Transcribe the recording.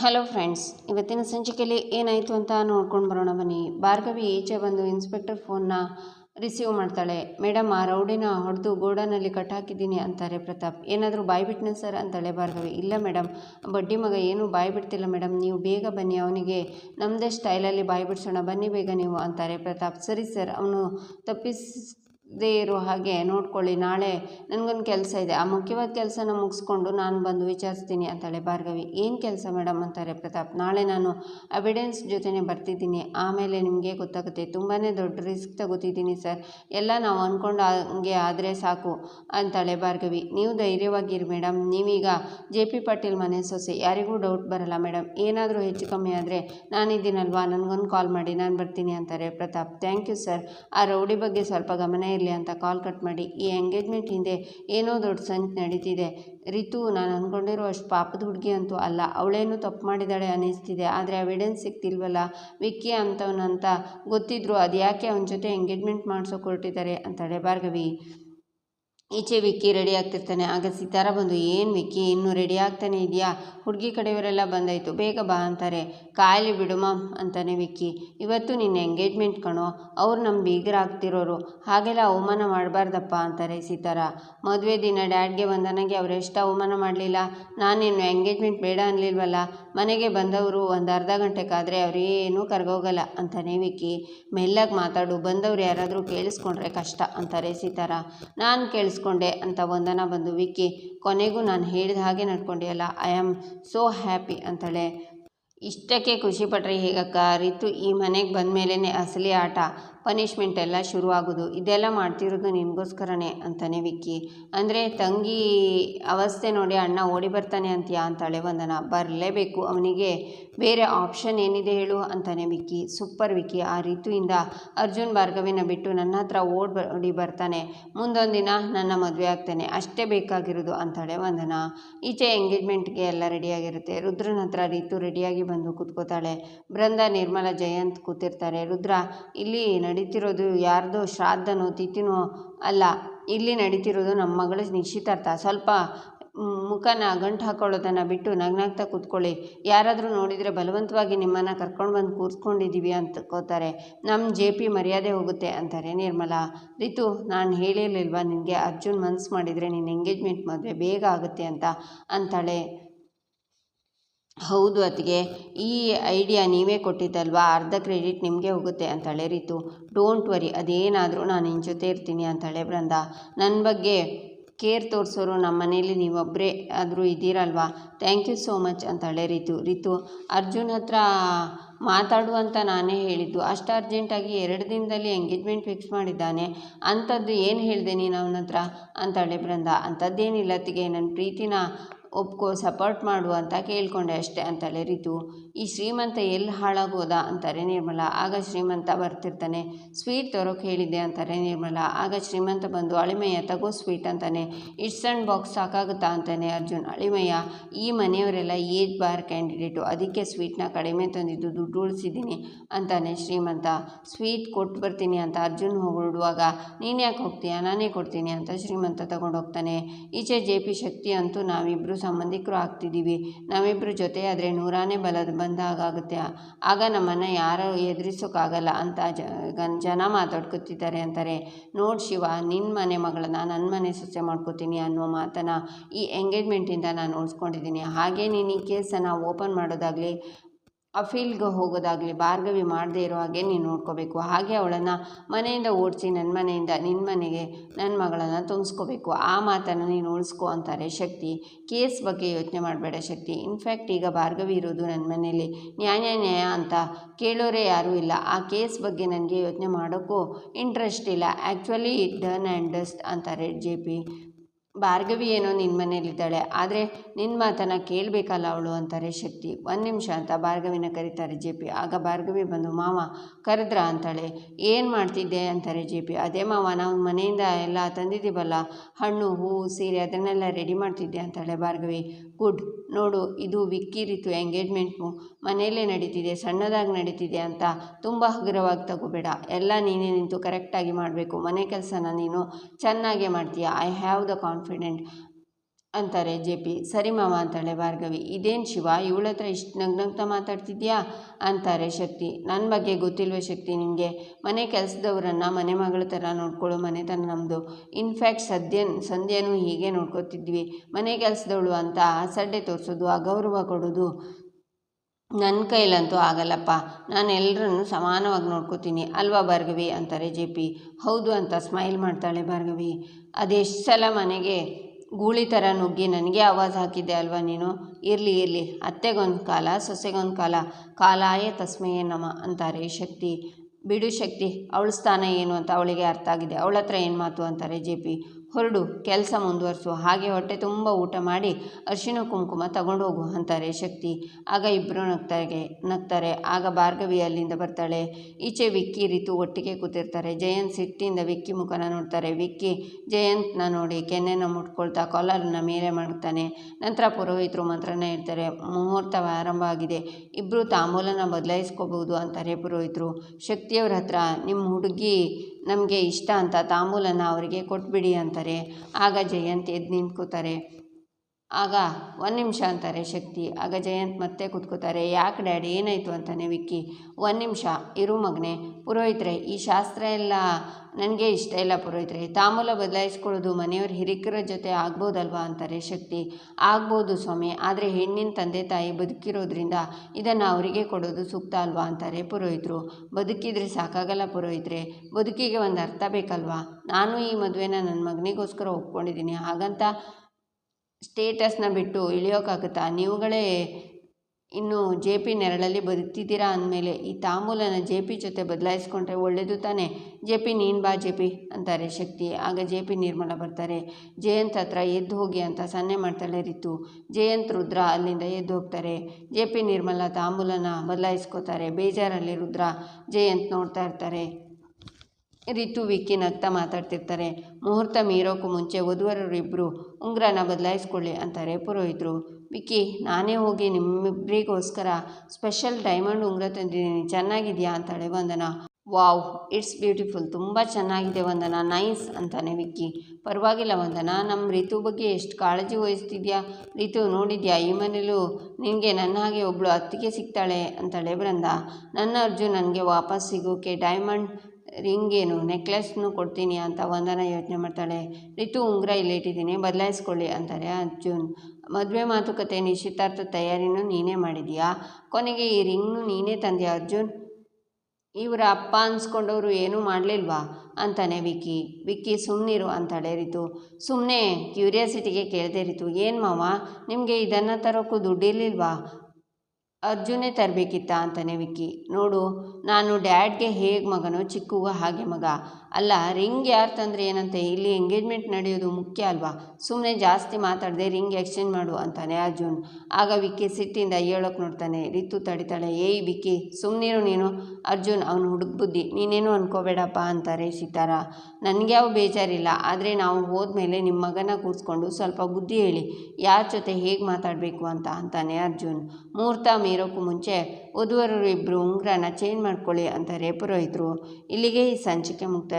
Hello friends ಇವತ್ತಿನ ಸಂಚಿಕೆಯಲ್ಲಿ ಏನಾಯಿತು ಅಂತ ನೋಡ್ಕೊಂಡು ಬರೋಣ ಬನ್ನಿ. ಭಾರ್ಗವಿ ಈಚೆ ಬಂದು ಇನ್ಸ್ಪೆಕ್ಟರ್ ಫೋನ್ನ ರಿಸೀವ್ ಮಾಡ್ತಾಳೆ. ಮೇಡಮ್ ಆ ರೌಡಿನ ಹೊಡೆದು ಗೋಡನಲ್ಲಿ ಕಟ್ಟಾಕಿದ್ದೀನಿ ಅಂತಾರೆ ಪ್ರತಾಪ್. ಏನಾದರೂ ಬಾಯಿ ಬಿಟ್ನ ಸರ್? ಅಂತಾಳೆ ಭಾರ್ಗವಿ. ಇಲ್ಲ ಮೇಡಮ್ ಬಡ್ಡಿ ಮಗ ಏನೂ ಬಾಯಿ ಬಿಡ್ತಿಲ್ಲ ಮೇಡಮ್ ನೀವು ಬೇಗ ಬನ್ನಿ, ಅವನಿಗೆ ನಮ್ಮದೇ ಸ್ಟೈಲಲ್ಲಿ ಬಾಯಿ ಬಿಡಿಸೋಣ. ಬನ್ನಿ ಬೇಗ ನೀವು, ಅಂತಾರೆ ಪ್ರತಾಪ್. ಸರಿ ಸರ್, ಅವನು ತಪ್ಪಿಸದೇ ಇರೋ ಹಾಗೆ ನೋಡ್ಕೊಳ್ಳಿ, ನಾಳೆ ನನಗೊಂದು ಕೆಲಸ ಇದೆ. ಆ ಮುಖ್ಯವಾದ ಕೆಲಸನ ಮುಗಿಸ್ಕೊಂಡು ನಾನು ಬಂದು ವಿಚಾರಿಸ್ತೀನಿ ಅಂತಾಳೆ ಭಾರ್ಗವಿ. ಏನು ಕೆಲಸ ಮೇಡಮ್ ಅಂತಾರೆ ಪ್ರತಾಪ್? ನಾಳೆ ನಾನು ಎವಿಡೆನ್ಸ್ ಜೊತೆನೇ ಬರ್ತಿದ್ದೀನಿ. ಆಮೇಲೆ ನಿಮಗೆ ಗೊತ್ತಾಗುತ್ತೆ. ತುಂಬಾ ದೊಡ್ಡ ರಿಸ್ಕ್ ತಗೋತಿದ್ದೀನಿ ಸರ್. ಎಲ್ಲ ನಾವು ಅಂದ್ಕೊಂಡು ಹಂಗೆ ಆದರೆ ಸಾಕು ಅಂತಾಳೆ ಭಾರ್ಗವಿ. ನೀವು ಧೈರ್ಯವಾಗಿರಿ ಮೇಡಮ್ ನೀವೀಗ ಜೆ ಪಿ ಪಾಟೀಲ್ ಮನೆ ಸೊಸೆ. ಯಾರಿಗೂ ಡೌಟ್ ಬರಲ್ಲ ಮೇಡಮ್ ಏನಾದರೂ ಹೆಚ್ಚು ಕಮ್ಮಿ ಆದರೆ ನಾನಿದ್ದೀನಲ್ವಾ ನನಗೊಂದು ಕಾಲ್ ಮಾಡಿ, ನಾನು ಬರ್ತೀನಿ ಅಂತಾರೆ ಪ್ರತಾಪ್. ಥ್ಯಾಂಕ್ ಯು ಸರ್ ಆ ರೌಡಿ ಬಗ್ಗೆ ಸ್ವಲ್ಪ ಗಮನ ಇರಲಿ ಅಂತ ಕಾಲ್ ಕಟ್ ಮಾಡಿ, ಈ ಎಂಗೇಜ್ಮೆಂಟ್ ಹಿಂದೆ ಏನೋ ದೊಡ್ಡ ಸಂಚು ನಡೀತಿದೆ. ರಿತು, ನಾನು ಅಂದ್ಕೊಂಡಿರೋ ಅಷ್ಟು ಪಾಪದ ಹುಡುಗಿ ಅಂತೂ ಅಲ್ಲ, ಅವಳೇನು ತಪ್ಪು ಮಾಡಿದ್ದಾಳೆ ಅನ್ನಿಸ್ತಿದೆ. ಆದರೆ ಎವಿಡೆನ್ಸ್ ಸಿಗ್ತಿಲ್ವಲ್ಲ ವಿಕ್ಕಿ ಅಂತವನಂತ ಗೊತ್ತಿದ್ರು ಅದು ಯಾಕೆ ಅವನ ಜೊತೆ ಎಂಗೇಜ್ಮೆಂಟ್ ಮಾಡಿಸೋಕೆ ಹೊರಟಿದ್ದಾರೆ ಅಂತಾಳೆ ಭಾರ್ಗವಿ. ಈಚೆ ವಿಕ್ಕಿ ರೆಡಿ ಆಗ್ತಿರ್ತಾನೆ. ಆಗ ಸಿತಾರ ಬಂದು, ಏನು ವಿಕ್ಕಿ, ಇನ್ನೂ ರೆಡಿ ಆಗ್ತಾನೆ ಇದೆಯಾ? ಹುಡುಗಿ ಕಡೆಯವರೆಲ್ಲ ಬಂದಾಯಿತು, ಬೇಗ ಬಾ ಅಂತಾರೆ. ಕಾಯಲಿ ಬಿಡು ಮಾಮ್, ಅಂತಾನೆ ವಿಕ್ಕಿ. ಇವತ್ತು ನಿನ್ನ ಎಂಗೇಜ್ಮೆಂಟ್ ಕಣೋ, ಅವ್ರು ನಮ್ಮ ಬೀಗರಾಗ್ತಿರೋರು. ಹಾಗೆಲ್ಲ ಅವಮಾನ ಮಾಡಬಾರ್ದಪ್ಪ, ಅಂತಾರೆ ಸಿತಾರ. ಮದುವೆ ದಿನ ಡ್ಯಾಡ್ಗೆ ಬಂದನಾಗೆ ಅವ್ರು ಎಷ್ಟು ಅವಮಾನ ಮಾಡಲಿಲ್ಲ. ನಾನೇನು ಎಂಗೇಜ್ಮೆಂಟ್ ಬೇಡ ಅನ್ಲಿಲ್ವಲ್ಲ, ಮನೆಗೆ ಬಂದವರು ಒಂದು ಅರ್ಧ ಗಂಟೆ ಕಾದರೆ ಅವರೇನು ಕರ್ಗೋಗಲ್ಲ, ಅಂತಾನೆ ವಿಕ್ಕಿ. ಮೆಲ್ಲಾಗಿ ಮಾತಾಡು, ಬಂದವ್ರು ಯಾರಾದರೂ ಕೇಳಿಸ್ಕೊಂಡ್ರೆ ಕಷ್ಟ, ಅಂತಾರೆ ಸಿತಾರ. ನಾನು ಕೇಳಿಸ್ಕೊಂಡೆ ಅಂತ ವಂದನ ಬಂದು, ವಿಕ್ಕಿ, ಕೊನೆಗೂ ನಾನು ಹೇಳಿದ ಹಾಗೆ ನಡ್ಕೊಂಡೆಯಲ್ಲ ಐ ಆಮ್ ಸೋ ಹ್ಯಾಪಿ ಅಂತಾಳೆ. ಇಷ್ಟಕ್ಕೆ ಖುಷಿಪಟ್ರೆ ಹೇಗಕ್ಕ, ರಿತು ಈ ಮನೆಗೆ ಬಂದ ಮೇಲೇ ಅಸಲಿ ಆಟ. ಪನಿಷ್ಮೆಂಟ್ ಎಲ್ಲ ಶುರುವಾಗೋದು. ಇದೆಲ್ಲ ಮಾಡ್ತಿರೋದು ನಿನಗೋಸ್ಕರನೇ ಅಂತಾನೆ ವಿಕ್ಕಿ. ಅಂದರೆ ತಂಗಿ ಅವಸ್ಥೆ ನೋಡಿ ಅಣ್ಣ ಓಡಿ ಬರ್ತಾನೆ ಅಂತೀಯಾ ಅಂತಾಳೆ ವಂದನ. ಬರಲೇಬೇಕು, ಅವನಿಗೆ ಬೇರೆ ಆಪ್ಷನ್ ಏನಿದೆ ಹೇಳು ಅಂತಾನೆ ವಿಕ್ಕಿ. ಸೂಪರ್ ವಿಕ್ಕಿ. ಆ ರೀತಿಯಿಂದ ಅರ್ಜುನ್ ಭಾರ್ಗವಿನ ಬಿಟ್ಟು ನನ್ನ ಹತ್ರ ಓಡ್ ಓಡಿ ಬರ್ತಾನೆ. ಮುಂದೊಂದು ದಿನ ನನ್ನ ಮದುವೆ ಆಗ್ತಾನೆ. ಅಷ್ಟೇ ಬೇಕಾಗಿರೋದು ಅಂತಾಳೆ ವಂದನ. ಈಚೆ ಎಂಗೇಜ್ಮೆಂಟ್ಗೆ ಎಲ್ಲ ರೆಡಿಯಾಗಿರುತ್ತೆ ರುದ್ರನ ಹತ್ರ ರೀತು ರೆಡಿಯಾಗಿ ಬಂದು ಕೂತ್ಕೋತಾಳೆ. ಬೃಂದ ನಿರ್ಮಲ ಜಯಂತ್ ಕೂತಿರ್ತಾರೆ. ರುದ್ರ, ಇಲ್ಲಿ ನಡೀತಿರೋದು ಯಾರದೋ ಶ್ರಾದ್ದನೋ, ತಿಥಿನೋ ಅಲ್ಲ. ಇಲ್ಲಿ ನಡೀತಿರೋದು ನಮ್ಮ ಮಗಳ ನಿಶ್ಚಿತಾರ್ಥ. ಸ್ವಲ್ಪ ಮುಖನ ಗಂಟು ಹಾಕೊಳ್ಳೋದನ್ನು ಬಿಟ್ಟು ನಗ್ನಾಗ್ತಾ ಕೂತ್ಕೊಳ್ಳಿ. ಯಾರಾದರೂ ನೋಡಿದರೆ ಬಲವಂತವಾಗಿ ನಿಮ್ಮನ್ನು ಕರ್ಕೊಂಡು ಬಂದು ಕೂರಿಸ್ಕೊಂಡಿದ್ದೀವಿ ಅಂದ್ಕೋತಾರೆ ನಮ್ಮ ಜೆ ಪಿ ಮರ್ಯಾದೆ ಹೋಗುತ್ತೆ ಅಂತಾರೆ ನಿರ್ಮಲಾ. ರಿತು, ನಾನು ಹೇಳಿರಲಿಲ್ವಾ ನಿನಗೆ ಅರ್ಜುನ್ ಮನ್ಸು ಮಾಡಿದರೆ ನಿನ್ನ ಎಂಗೇಜ್ಮೆಂಟ್ ಮದುವೆ ಬೇಗ ಆಗುತ್ತೆ ಅಂತ? ಅಂತಾಳೆ. ಹೌದು ಅತ್ತಿಗೆ, ಈ ಐಡಿಯಾ ನೀವೇ ಕೊಟ್ಟಿದ್ದಲ್ವಾ? ಅರ್ಧ ಕ್ರೆಡಿಟ್ ನಿಮಗೆ ಹೋಗುತ್ತೆ ಅಂತಾಳೆ ರೀತು. ಡೋಂಟ್ ವರಿ ಅದೇನಾದರೂ ನಾನು ನಿನ್ನ ಜೊತೆ ಇರ್ತೀನಿ ಅಂತಾಳೆ ಬೃಂದ ನನ್ನ ಬಗ್ಗೆ ಕೇರ್ ತೋರಿಸೋರು ನಮ್ಮ ಮನೇಲಿ ನೀವೊಬ್ಬರೇ ಆದರೂ ಇದ್ದೀರಲ್ವಾ? ಥ್ಯಾಂಕ್ ಯು ಸೋ ಮಚ್ ಅಂತಾಳೆ ರೀತು. ರೀತು, ಅರ್ಜುನ್ ಹತ್ರ ಮಾತಾಡು ಅಂತ ನಾನೇ ಹೇಳಿದ್ದು. ಅಷ್ಟು ಅರ್ಜೆಂಟಾಗಿ ಎರಡು ದಿನದಲ್ಲಿ ಎಂಗೇಜ್ಮೆಂಟ್ ಫಿಕ್ಸ್ ಮಾಡಿದ್ದಾನೆ. ಅಂಥದ್ದು ಏನು ಹೇಳಿದೆ ನೀನು ಅವನ ಹತ್ರ? ಅಂತಾಳೆ ಬೃಂದ ಅಂಥದ್ದೇನಿಲ್ಲ ಅತ್ತಿಗೆ ನನ್ನ ಪ್ರೀತಿನ ಒಪ್ಕೋ, ಸಪೋರ್ಟ್ ಮಾಡು ಅಂತ ಕೇಳಿಕೊಂಡೆ ಅಷ್ಟೇ ಅಂತಲೇ ರೀತು. ಈ ಶ್ರೀಮಂತ ಎಲ್ಲಿ ಹಾಳಾಗೋದ ಅಂತಾರೆ ನಿರ್ಮಲಾ. ಆಗ ಶ್ರೀಮಂತ ಬರ್ತಿರ್ತಾನೆ. ಸ್ವೀಟ್ ತರೋಕೆ ಹೇಳಿದೆ ಅಂತಾರೆ ನಿರ್ಮಲಾ. ಆಗ ಶ್ರೀಮಂತ ಬಂದು, ಅಳಿಮಯ್ಯ, ತಗೋ ಸ್ವೀಟ್ ಅಂತಾನೆ. ಇಟ್ಸ್ ಅಂಡ್ ಬಾಕ್ಸ್ ಸಾಕಾಗುತ್ತಾ? ಅಂತಾನೆ ಅರ್ಜುನ್. ಅಳಿಮಯ್ಯ, ಈ ಮನೆಯವರೆಲ್ಲ ಏಜ್ ಬಾರ್ ಕ್ಯಾಂಡಿಡೇಟು. ಅದಕ್ಕೆ ಸ್ವೀಟ್ನ ಕಡಿಮೆ ತಂದಿದ್ದು ದುಡ್ಡು ಉಳಿಸಿದ್ದೀನಿ, ಅಂತಾನೆ ಶ್ರೀಮಂತ. ಸ್ವೀಟ್ ಕೊಟ್ಟು ಬರ್ತೀನಿ ಅಂತ ಅರ್ಜುನ್ ಹೊರಡುವಾಗ ನೀನು ಯಾಕೆ ಹೋಗ್ತೀಯಾ? ನಾನೇ ಕೊಡ್ತೀನಿ, ಅಂತ ಶ್ರೀಮಂತ ತಗೊಂಡು ಹೋಗ್ತಾನೆ ಈಚೆ ಜೆ ಪಿ ಶಕ್ತಿ ಅಂತೂ ನಾವಿಬ್ಬರು ಸಂಬಂಧಿಕರು ಆಗ್ತಿದ್ದೀವಿ. ನಾವಿಬ್ಬರು ಜೊತೆಯಾದರೆ ನೂರಾನೇ ಬಲದ ಬಂದಾಗುತ್ತೆ ಆಗ ನಮ್ಮನ್ನು ಯಾರು ಎದುರಿಸೋಕ್ಕಾಗಲ್ಲ ಅಂತ ಜ ಜನ ಮಾತಾಡ್ಕೊತಿದ್ದಾರೆ ಅಂತಾರೆ. ನೋಡಿ ಶಿವ ನಿನ್ನ ಮನೆ ಮಗಳನ್ನ ನನ್ನ ಮನೆ ಸೊಸೆ ಮಾಡ್ಕೋತೀನಿ ಅನ್ನೋ ಮಾತನ್ನು ಈ ಎಂಗೇಜ್ಮೆಂಟಿಂದ ನಾನು ಉಳಿಸ್ಕೊಂಡಿದ್ದೀನಿ. ಹಾಗೆ ನೀನು ಈ ಕೇಸನ್ನು ಓಪನ್ ಮಾಡೋದಾಗಲಿ ಅಫೀಲ್ಗೆ ಹೋಗೋದಾಗಲಿ, ಭಾರ್ಗವಿ ಮಾಡದೇ ಇರೋ ಹಾಗೆ ನೀನು ನೋಡ್ಕೋಬೇಕು. ಹಾಗೆ ಅವಳನ್ನು ಮನೆಯಿಂದ ಓಡಿಸಿ ನನ್ನ ಮನೆಯಿಂದ ನಿನ್ನ ಮನೆಗೆ ನನ್ನ ಮಗಳನ್ನು ತುಂಬಿಸ್ಕೋಬೇಕು. ಆ ಮಾತನ್ನು ನೀನು ಉಳಿಸ್ಕೊ ಅಂತಾರೆ ಶಕ್ತಿ. ಕೇಸ್ ಬಗ್ಗೆ ಯೋಚನೆ ಮಾಡಬೇಡ ಶಕ್ತಿ. ಇನ್ಫ್ಯಾಕ್ಟ್ ಈಗ ಭಾರ್ಗವಿ ಇರೋದು ನನ್ನ ಮನೆಯಲ್ಲಿ ನ್ಯಾಯ ನ್ಯಾಯ ಅಂತ ಕೇಳೋರೇ ಯಾರೂ ಇಲ್ಲ. ಆ ಕೇಸ್ ಬಗ್ಗೆ ನನಗೆ ಯೋಚನೆ ಮಾಡೋಕ್ಕೂ ಇಂಟ್ರೆಸ್ಟ್ ಇಲ್ಲ. ಆ್ಯಕ್ಚುಲಿ ಡನ್ ಆ್ಯಂಡ್ ಡಸ್ಟ್ ಅಂತಾರೆ ಜೆ ಪಿ ಭಾರ್ಗವಿ ಏನೋ ನಿನ್ನ ಮನೇಲಿದ್ದಾಳೆ, ಆದರೆ ನಿನ್ನ ಮಾತನ್ನು ಕೇಳಬೇಕಲ್ಲ ಅವಳು ಅಂತಾರೆ ಶಕ್ತಿ. ಒಂದು ನಿಮಿಷ ಅಂತ ಭಾರ್ಗವಿನ ಕರೀತಾರೆ ಜೆ ಪಿ. ಆಗ ಭಾರ್ಗವಿ ಬಂದು, ಮಾವ, ಕರೆದ್ರ? ಅಂತಾಳೆ. ಏನು ಮಾಡ್ತಿದ್ದೆ? ಅಂತಾರೆ ಜೆ ಪಿ. ಅದೇ ಮಾವ ನಾವು ಮನೆಯಿಂದ ಎಲ್ಲ ತಂದಿದ್ದೀವಲ್ಲ, ಹಣ್ಣು, ಹೂವು, ಸೀರೆ, ಅದನ್ನೆಲ್ಲ ರೆಡಿ ಮಾಡ್ತಿದ್ದೆ, ಅಂತಾಳೆ ಭಾರ್ಗವಿ. ಗುಡ್. ನೋಡು, ಇದು ವಿಕ್ಕಿ ರೀತು ಎಂಗೇಜ್ಮೆಂಟು ಮನೆಯಲ್ಲೇ ನಡೀತಿದೆ, ಸಣ್ಣದಾಗಿ ನಡೀತಿದೆ ಅಂತ ತುಂಬ ಹಗುರವಾಗಿ ತಗೋಬೇಡ. ಎಲ್ಲ ನೀನೇ ನಿಂತು ಕರೆಕ್ಟಾಗಿ ಮಾಡಬೇಕು. ಮನೆ ಕೆಲಸನ ನೀನು ಚೆನ್ನಾಗೇ ಮಾಡ್ತೀಯ. ಐ ಹ್ಯಾವ್ ದ ಕಾನ್ಫಿಡೆಂಟ್ ಅಂತಾರೆ ಜೆ ಪಿ. ಸರಿ ಮಾವ ಅಂತಾಳೆ ಭಾರ್ಗವಿ. ಇದೇನು ಶಿವ? ಇವಳ ಹತ್ರ ಇಷ್ಟು ನಗ್ನಗ್ತಾ ಮಾತಾಡ್ತಿದ್ಯಾ? ಅಂತಾರೆ ಶಕ್ತಿ. ನನ್ನ ಬಗ್ಗೆ ಗೊತ್ತಿಲ್ವೇ ಶಕ್ತಿ ನಿಮಗೆ ಮನೆ ಕೆಲಸದವರನ್ನು ಮನೆ ಮಗಳ ಥರ ನೋಡ್ಕೊಳ್ಳೋ ಮನೆತನ ನಮ್ಮದು ಇನ್ಫ್ಯಾಕ್ಟ್ ಸದ್ಯನ್, ಸಂಧ್ಯಾನೂ ಹೀಗೆ ನೋಡ್ಕೋತಿದ್ವಿ. ಮನೆ ಕೆಲಸದವಳು ಅಂತ ಅಸಡ್ಡೆ ತೋರಿಸೋದು, ಅಗೌರವ ಕೊಡೋದು ನನ್ನ ಕೈಲಂತೂ ಆಗಲ್ಲಪ್ಪ. ನಾನು ಎಲ್ಲರನ್ನು ಸಮಾನವಾಗಿ ನೋಡ್ಕೋತೀನಿ. ಅಲ್ವಾ ಭಾರ್ಗವಿ? ಅಂತಾರೆ ಜೆ ಪಿ. ಹೌದು ಅಂತ ಸ್ಮೈಲ್ ಮಾಡ್ತಾಳೆ ಭಾರ್ಗವಿ. ಅದೆಷ್ಟು ಸಲ ಮನೆಗೆ ಗೂಳಿ ಥರ ನುಗ್ಗಿ ನನಗೆ ಆವಾಜ್ ಹಾಕಿದ್ದೆ ಅಲ್ವಾ ನೀನು? ಇರಲಿ ಇರಲಿ. ಅತ್ತೆಗೊಂದು ಕಾಲ, ಸೊಸೆಗೊಂದು ಕಾಲ. ಕಾಲಾಯೇ ತಸ್ಮೆಯೇ ನಮ ಅಂತಾರೆ ಶಕ್ತಿ. ಬಿಡು ಶಕ್ತಿ, ಅವಳ ಸ್ಥಾನ ಏನು ಅಂತ ಅವಳಿಗೆ ಅರ್ಥ ಆಗಿದೆ. ಅವಳ ಹತ್ರ ಏನು ಮಾತು ಅಂತಾರೆ ಜೆ ಪಿ? ಹೊರಡು, ಕೆಲಸ ಮುಂದುವರಿಸು. ಹಾಗೆ ಹೊಟ್ಟೆ ತುಂಬ ಊಟ ಮಾಡಿ ಅರಿಶಿಣ ಕುಂಕುಮ ತಗೊಂಡು ಹೋಗು ಅಂತಾರೆ ಶಕ್ತಿ. ಆಗ ಇಬ್ಬರು ನಗ್ತಾರೆ ನಗ್ತಾರೆ. ಆಗ ಭಾರ್ಗವಿ ಅಲ್ಲಿಂದ ಬರ್ತಾಳೆ. ಈಚೆ ವಿಕ್ಕಿ, ರೀತು ಒಟ್ಟಿಗೆ ಕೂತಿರ್ತಾರೆ. ಜಯಂತ್ ಸಿಟ್ಟಿಂದ ವಿಕ್ಕಿ ಮುಖನ ನೋಡ್ತಾರೆ. ವಿಕ್ಕಿ, ಜಯಂತ್ನ ನೋಡಿ ಕೆನ್ನೆನ ಮುಟ್ಕೊಳ್ತಾ ಕಾಲರ್ನ ಮೇಲೆ ಮಾಡ್ತಾನೆ ನಂತರ ಪುರೋಹಿತರು ಮಂತ್ರನ ಇರ್ತಾರೆ ಮುಹೂರ್ತ ಆರಂಭ ಆಗಿದೆ. ಇಬ್ಬರು ತಾಂಬೂಲನ ಬದಲಾಯಿಸ್ಕೋಬಹುದು ಅಂತಾರೆ ಪುರೋಹಿತರು. ಶಕ್ತಿಯವ್ರ ಹತ್ರ ನಿಮ್ಮ ಹುಡುಗಿ ನಮಗೆ ಇಷ್ಟ ಅಂತ ತಾಂಬೂಲನ ಅವರಿಗೆ ಕೊಟ್ಬಿಡಿ ಅಂತಾರೆ. ಆಗ ಜಯಂತಿ ಎದ್ದು ನಿಂತ್ಕೋತಾರೆ ಆಗ ಒಂದು ನಿಮಿಷ ಅಂತಾರೆ, ಶಕ್ತಿ, ಆಗ ಜಯಂತ್ ಮತ್ತೆ ಕುತ್ಕೋತಾರೆ. ಯಾಕೆ ಡ್ಯಾಡಿ? ಏನಾಯಿತು ಅಂತಾನೆ ವಿಕ್ಕಿ. ಒಂದು ನಿಮಿಷ, ಇರು ಮಗನೆ. ಪುರೋಹಿತರೆ, ಈ ಶಾಸ್ತ್ರ ಎಲ್ಲ ನನಗೆ ಇಷ್ಟ ಇಲ್ಲ ಪುರೋಹಿತರೆ. ತಾಮೂಲ ಬದಲಾಯಿಸ್ಕೊಳ್ಳೋದು ಮನೆಯವ್ರ ಹಿರಿಕರ ಜೊತೆ ಆಗ್ಬೋದಲ್ವಾ? ಅಂತಾರೆ ಶಕ್ತಿ. ಆಗ್ಬೋದು ಸ್ವಾಮಿ, ಆದರೆ ಹೆಣ್ಣಿನ ತಂದೆ ತಾಯಿ ಬದುಕಿರೋದ್ರಿಂದ ಇದನ್ನು ಅವರಿಗೆ ಕೊಡೋದು ಸೂಕ್ತ ಅಲ್ವಾ? ಅಂತಾರೆ ಪುರೋಹಿತರು. ಬದುಕಿದ್ರೆ ಸಾಕಾಗಲ್ಲ ಪುರೋಹಿತರೆ. ಬದುಕಿಗೆ ಒಂದು ಅರ್ಥ ಬೇಕಲ್ವಾ? ನಾನು ಈ ಮದುವೆನ ನನ್ನ ಮಗನಿಗೋಸ್ಕರ ಒಪ್ಕೊಂಡಿದ್ದೀನಿ. ಹಾಗಂತ ಸ್ಟೇಟಸ್ನ ಬಿಟ್ಟು ಇಳಿಯೋಕ್ಕಾಗುತ್ತಾ ನೀವುಗಳೇ ಇನ್ನು ಜೆ ಪಿ ನೆರಳಲ್ಲಿ ಬದುಕ್ತಿದ್ದೀರಾ ಅಂದಮೇಲೆ ಈ ತಾಂಬೂಲನ ಜೆ ಪಿ ಜೊತೆ ಬದಲಾಯಿಸ್ಕೊಂಡ್ರೆ ಒಳ್ಳೆಯದು ತಾನೇ? ಜೆ ಪಿ ನೀನು ಬಾ ಜೆ ಪಿ ಅಂತಾರೆ ಶಕ್ತಿ. ಆಗ ಜೆ ಪಿ ನಿರ್ಮಲ ಬರ್ತಾರೆ. ಜಯಂತ್ ಹತ್ರ ಎದ್ದು ಹೋಗಿ ಅಂತ ಸನ್ನೆ ಮಾಡ್ತಾಳೆ ರಿತು. ಜಯಂತ್ ರುದ್ರ ಅಲ್ಲಿಂದ ಎದ್ದು ಹೋಗ್ತಾರೆ. ಜೆ ಪಿ ನಿರ್ಮಲ ತಾಂಬೂಲನ ಬದಲಾಯಿಸ್ಕೋತಾರೆ. ಬೇಜಾರಲ್ಲಿ ರುದ್ರ ಜಯಂತ್ ನೋಡ್ತಾ ಇರ್ತಾರೆ. ರಿತು ವಿಕ್ಕಿ ನಗ್ತಾ ಮಾತಾಡ್ತಿರ್ತಾರೆ. ಮುಹೂರ್ತ ಮೀರೋಕ್ಕೂ ಮುಂಚೆ ವಧುವರರಿಬ್ಬರು ಉಂಗುರನ ಬದಲಾಯಿಸ್ಕೊಳ್ಳಿ ಅಂತಾರೆ ಪುರೋಹಿತರು. ವಿಕ್ಕಿ ನಾನೇ ಹೋಗಿ ನಿಮ್ಮಿಬ್ಬರಿಗೋಸ್ಕರ ಸ್ಪೆಷಲ್ ಡೈಮಂಡ್ ಉಂಗುರ ತಂದಿದ್ದೀನಿ. ಚೆನ್ನಾಗಿದೆಯಾ? ಅಂತಾಳೆ ವಂದನಾ. Wow, it's beautiful. ತುಂಬ ಚೆನ್ನಾಗಿದೆ ವಂದನಾ. ನೈಸ್, ಅಂತಾನೆ ವಿಕ್ಕಿ ಪರವಾಗಿಲ್ಲ ವಂದನಾ. ನಮ್ಮ ರಿತು ಬಗ್ಗೆ ಎಷ್ಟು ಕಾಳಜಿ ವಹಿಸ್ತಿದ್ಯಾ? ರಿತು, ನೋಡಿದ್ಯಾ? ಈ ಮನೇಲೂ ನಿನಗೆ ನನ್ನ ಹಾಗೆ ಒಬ್ಬಳು ಅತ್ತಿಗೆ ಸಿಗ್ತಾಳೆ, ಅಂತಾಳೆ ಬೃಂದ ನನ್ನ ಅರ್ಜುನ್ ನನಗೆ ವಾಪಸ್ ಸಿಗೋಕೆ ಡೈಮಂಡ್ ರಿಂಗ್ ಏನು ನೆಕ್ಲೆಸ್ನು ಕೊಡ್ತೀನಿ ಅಂತ ವಂದನ ಯೋಚನೆ ಮಾಡ್ತಾಳೆ. ರಿತು, ಉಂಗುರ ಇಲ್ಲಿ ಇಟ್ಟಿದ್ದೀನಿ ಬದಲಾಯಿಸ್ಕೊಳ್ಳಿ, ಅಂತಾರೆ ಅರ್ಜುನ್. ಮದುವೆ ಮಾತುಕತೆ ನಿಶ್ಚಿತಾರ್ಥ ತಯಾರಿನೂ ನೀನೇ ಮಾಡಿದೀಯಾ? ಕೊನೆಗೆ ಈ ರಿಂಗ್ನು ನೀನೇ ತಂದೆಯಾ ಅರ್ಜುನ್? ಇವರ ಅಪ್ಪ ಅನ್ಸ್ಕೊಂಡವರು ಏನೂ ಮಾಡಲಿಲ್ವಾ? ಅಂತಾನೆ ವಿಕ್ಕಿ. ವಿಕ್ಕಿ ಸುಮ್ಮನಿರು ಅಂತಾಳೆ ರಿತು. ಸುಮ್ಮನೆ ಕ್ಯೂರಿಯಾಸಿಟಿಗೆ ಕೇಳಿದೆ ರಿತು, ಏನು ಮಾವ? ನಿಮಗೆ ಇದನ್ನು ತರೋಕ್ಕೂ ದುಡ್ಡಿರ್ಲಿಲ್ವಾ? ಅರ್ಜುನೇ ತರಬೇಕಿತ್ತ ಅಂತಾನೆ ವಿಕ್ಕಿ. ನೋಡು ನಾನು ಡ್ಯಾಡ್ಗೆ ಹೇಗೆ ಮಗನೋ ಚಿಕ್ಕುವ ಹಾಗೆ ಮಗ. ಅಲ್ಲ, ರಿಂಗ್ ಯಾರು ತಂದರೆ ಏನಂತೆ? ಇಲ್ಲಿ ಎಂಗೇಜ್ಮೆಂಟ್ ನಡೆಯೋದು ಮುಖ್ಯ ಅಲ್ವಾ? ಸುಮ್ಮನೆ ಜಾಸ್ತಿ ಮಾತಾಡದೆ ರಿಂಗ್ ಎಕ್ಸ್ಚೇಂಜ್ ಮಾಡು ಅಂತಾನೆ ಅರ್ಜುನ್. ಆಗ ವಿಕ್ಕಿ ಸಿಟ್ಟಿಂದ ಹೇಳೋಕೆ ನೋಡ್ತಾನೆ. ರಿತು ತಡಿತಾಳೆ, ಏಯ್ ವಿಕ್ಕಿ ಸುಮ್ಮನಿರು ನೀನು. ಅರ್ಜುನ್, ಅವನು ಹುಡುಗ ಬುದ್ಧಿ. ನೀನೇನು ಅನ್ಕೋಬೇಡಪ್ಪ ಅಂತಾರೆ ಸಿತಾರ. ನನಗೆ ಯಾವ ಬೇಜಾರಿಲ್ಲ, ಆದರೆ ನಾವು ಹೋದ್ಮೇಲೆ ನಿಮ್ಮ ಮಗನ ಕೂರಿಸ್ಕೊಂಡು ಸ್ವಲ್ಪ ಬುದ್ಧಿ ಹೇಳಿ. ಯಾರ ಜೊತೆ ಹೇಗೆ ಮಾತಾಡಬೇಕು ಅಂತ ಅಂತಾನೆ ಅರ್ಜುನ್. ಮುಹೂರ್ತ ಮೀರೋಕ್ಕೂ ಮುಂಚೆ, ವಧುವರರು ಇಬ್ಬರು ಉಂಗ್ರನ ಚೇಂಜ್ ಮಾಡ್ಕೊಳ್ಳಿ ಅಂತಾರೆ ಪುರೋಹಿತರು. ಇಲ್ಲಿಗೆ ಈ ಸಂಚಿಕೆ